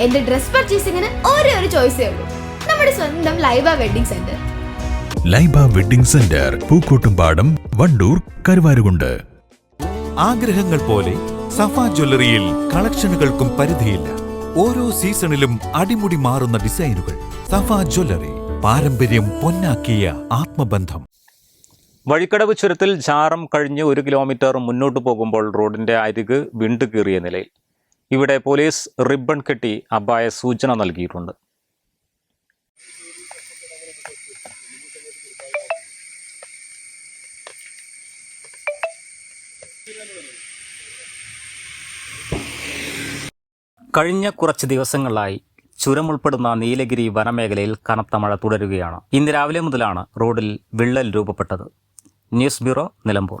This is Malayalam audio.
എന്റെ ഡ്രസ് പർച്ചേസിംഗിന് ഒരേ ഒരു ചോയ്സേ ഉള്ളൂ. നമ്മുടെ സ്വന്തം Laiba wedding centre. Laiba wedding centre Pookkottumpadam Wandoor Karuvarakundu. ആഗ്രഹങ്ങൾ പോലെ സഫ ജ്വല്ലറിയിൽ കളക്ഷനുകൾക്കും പരിധിയില്ല. ഓരോ സീസണിലും അടിമുടി മാറുന്ന ഡിസൈനുകൾ. സഫ ജ്വല്ലറി പാരമ്പര്യം പൊന്നാക്കിയ ആത്മബന്ധം. വഴിക്കടവ് ചുരത്തിൽ ചാറം കഴിഞ്ഞ് ഒരു കിലോമീറ്റർ മുന്നോട്ട് പോകുമ്പോൾ റോഡിന്റെ അരിക് വിണ്ടുകീറിയ നിലയിൽ. ഇവിടെ പോലീസ് റിബൺ കെട്ടി അപായ സൂചന നൽകിയിട്ടുണ്ട്. കഴിഞ്ഞ കുറച്ച് ദിവസങ്ങളിലായി ചുരം ഉൾപ്പെടുന്ന നീലഗിരി വനമേഖലയിൽ കനത്ത മഴ തുടരുകയാണ്. ഇന്ന് രാവിലെ മുതലാണ് റോഡിൽ വിള്ളൽ രൂപപ്പെട്ടത്. News bureau Nilambur.